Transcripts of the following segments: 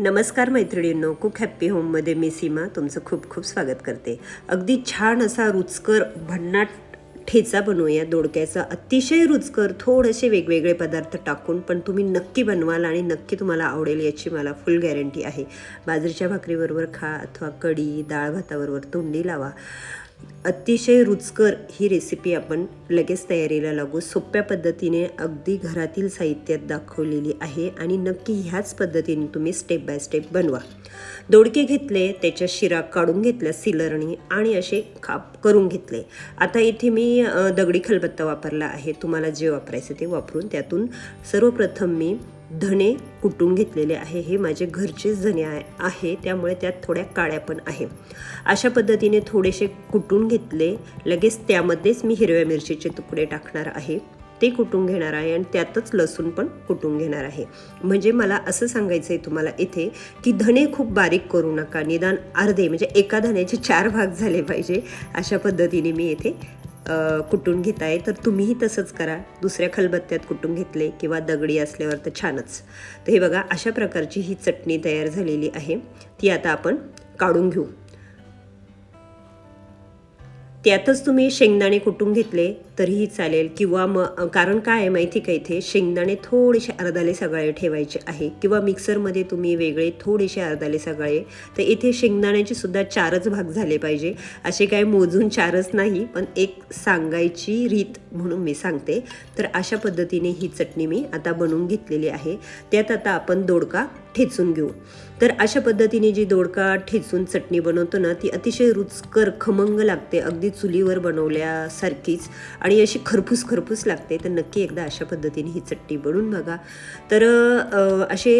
नमस्कार मैत्रिणींनो cook happy होममध्ये मी सीमा तुमचं खूप खूप स्वागत करते. अगदी छान असा रुचकर भन्नाट ठेचा बनवूया. दोडक्याचा अतिशय रुचकर थोडेसे वेगवेगळे पदार्थ टाकून पण तुम्ही नक्की बनवाल आणि नक्की तुम्हाला आवडेल याची मला फुल गॅरंटी आहे. बाजरीच्या भाकरीबरोबर खा अथवा कढी डाळ भाताबरोबर तोंडी लावा. अतिशय रुचकर ही रेसिपी आपण लगेच तयारीला लागू. सोप्या पद्धतीने अगदी घरातील साहित्यात दाखवलेली आहे आणि नक्की ह्याच पद्धतीने तुम्ही स्टेप बाय स्टेप बनवा. दोडके घेतले त्याच्या शिरा काढून घेतल्या सिलरणी आणि असे काप करून घेतले. आता इथे मी दगडी खलबत्ता वापरला आहे. तुम्हाला जे वापरायचं ते वापरून त्यातून सर्वप्रथम मी धणे कुटून घेतलेले आहे. हे माझे घरचेच धणे आहे. त्यामुळे त्यात थोड्या काळ्या पण आहे. अशा पद्धतीने थोडेसे कुटून घेतले. लगेच त्यामध्येच मी हिरव्या मिरचीचे तुकडे टाकणार आहे. ते कुटून घेणार आहे आणि त्यातच लसूण पण कुटून घेणार आहे. म्हणजे मला असं सांगायचं आहे तुम्हाला इथे की धणे खूप बारीक करू नका. निदान अर्धे म्हणजे एका धण्याचे चार भाग झाले पाहिजे. अशा पद्धतीने मी इथे कुटून घेत आहे तर तुम्हीही तसंच करा. दुसऱ्या खलबत्त्यात कुटून घेतले किंवा दगडी असल्यावर तर छानच. तर हे बघा अशा प्रकारची ही चटणी तयार झालेली आहे. ती आता आपण काढून घेऊ. त्यातच तुम्ही शेंगदाणे कुटून घेतले तरीही चालेल. किंवा मग कारण काय आहे माहिती का इथे? शेंगदाणे थोडेसे अर्धाले सगळे ठेवायचे आहे. किंवा मिक्सरमध्ये तुम्ही वेगळे थोडेसे अर्धाले सगळे. तर इथे शेंगदाण्याचे सुद्धा चारच भाग झाले पाहिजे. असे काय मोजून चारच नाही पण एक सांगायची रीत म्हणून मी सांगते. तर अशा पद्धतीने ही चटणी मी आता बनवून घेतलेली आहे. त्यात आता आपण दोडका ठेचून घेऊ. तर अशा पद्धतीने जी दोडका ठेचून चटणी बनवतो ना ती अतिशय रुचकर खमंग लागते. अगदी चुलीवर बनवल्यासारखीच. आणि अशी खरपूस खरपूस लागते. तर नक्की एकदा अशा पद्धतीने ही चटणी बनवून बघा. तर असे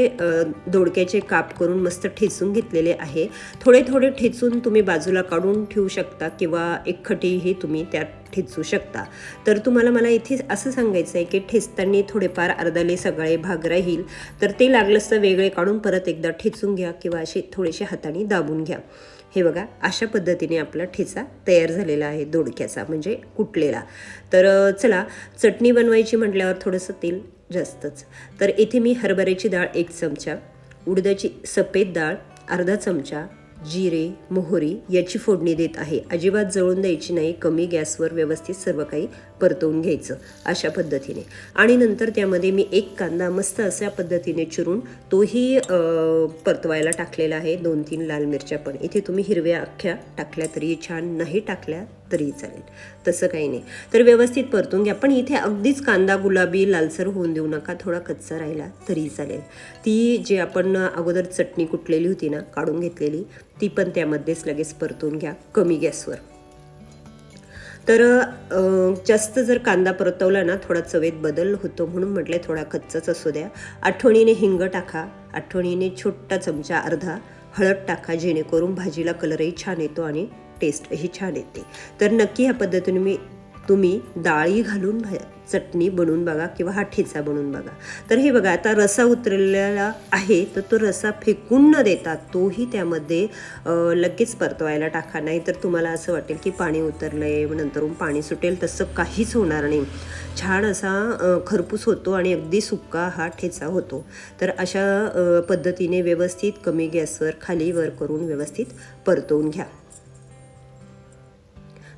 दोडक्याचे काप करून मस्त ठेचून घेतलेले आहे. थोडे थोडे ठेचून तुम्ही बाजूला काढून ठेवू शकता किंवा एक खटीही तुम्ही त्यात ठेचू शकता. तर तुम्हाला मला इथे असं सांगायचं आहे की ठेचताना थोडेफार अर्धाले सगळे भाग राहील. तर ते लागलंच तर वेगळे काढून परत एकदा ठेचून घ्या किंवा असे थोडेसे हाताने दाबून घ्या. हे बघा अशा पद्धतीने आपला ठेचा तयार झालेला आहे दोडक्याचा म्हणजे कुटलेला. तर चला चटणी बनवायची म्हटल्यावर थोडंसं तेल जास्तच. तर इथे मी हरभऱ्याची डाळ एक चमचा उडदाची सफेद डाळ अर्धा चमचा जिरे मोहरी याची फोडणी देत आहे. अजिबात जळून द्यायची नाही कमी गॅसवर व्यवस्थित सर्व काही परतवून घ्यायचं अशा पद्धतीने. आणि नंतर त्यामध्ये मी एक कांदा मस्त अशा पद्धतीने चिरून तोही अ, परतवायला टाकलेला आहे. दोन तीन लाल मिरच्या पण. इथे तुम्ही हिरव्या अख्ख्या टाकल्या तरी छान नाही टाकल्या तरी चालेल. तसं काही नाही. तर व्यवस्थित परतून घ्या. पण इथे अगदीच कांदा गुलाबी लालसर होऊन देऊ नका. थोडा कच्चा राहिला तरी चालेल. ती जी आपण अगोदर चटणी कुटलेली होती ना काढून घेतलेली ती पण त्यामध्येच लगेच परतून घ्या. कमी गॅसवर. तर जास्त जर कांदा परतवला ना थोडा चवेत बदल होतो म्हणून म्हटले थोडा कच्चाच असू द्या. आठवणीने हिंग टाका. आठवणीने छोटा चमचा अर्धा. हळद टाका जेणेकरून भाजीला कलरही छान येतो आणि टेस्ट ही छान येते. तर नक्की ह्या पद्धतीने मी तुम्ही डाळी घालून भा चटणी बनवून बघा किंवा हा ठेचा बनवून बघा. तर हे बघा आता रसा उतरलेला आहे तर तो रसा फेकून न देता तोही त्यामध्ये लगेच परतवायला टाका. नाही तर तुम्हाला असं वाटेल की पाणी उतरलं आहे नंतरून पाणी सुटेल तसं काहीच होणार नाही. छान असा खरपूस होतो आणि अगदी सुक्का हा ठेचा होतो. तर अशा पद्धतीने व्यवस्थित कमी गॅसवर खाली वर करून व्यवस्थित परतवून घ्या.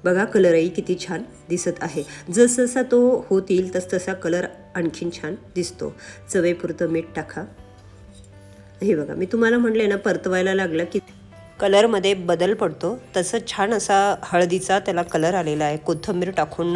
बघा कलरही किती छान दिसत आहे. जसजसा तो होत येईल तस तसा कलर आणखीन छान दिसतो. चवेपुरतं मीठ टाका. हे बघा मी तुम्हाला म्हटले ना परतवायला लागलं की कलरमध्ये बदल पडतो. तसं छान असा हळदीचा त्याला कलर आलेला आहे. कोथिंबीर टाकून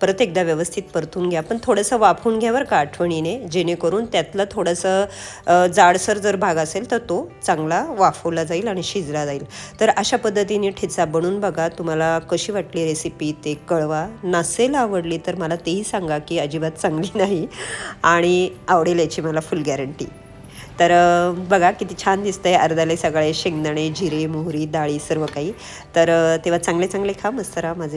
परत एकदा व्यवस्थित परतून घ्या. पण थोडंसं वाफवून घ्या बरं का आठवणीने जेणेकरून त्यातलं थोडंसं जाडसर जर भाग असेल तर तो चांगला वाफवला जाईल आणि शिजला जाईल. तर अशा पद्धतीने ठेचा बनवून बघा. तुम्हाला कशी वाटली रेसिपी ते कळवा. नसेल आवडली तर मला तेही सांगा की अजिबात चांगली नाही आणि आवडेल याची मला फुल गॅरंटी. तर बघा किती छान दिसतंय अर्धाले सगळे शेंगदाणे जिरे मोहरी डाळी सर्व काही. तर तेव्हा चांगले चांगले खा मस्त राहा. माझे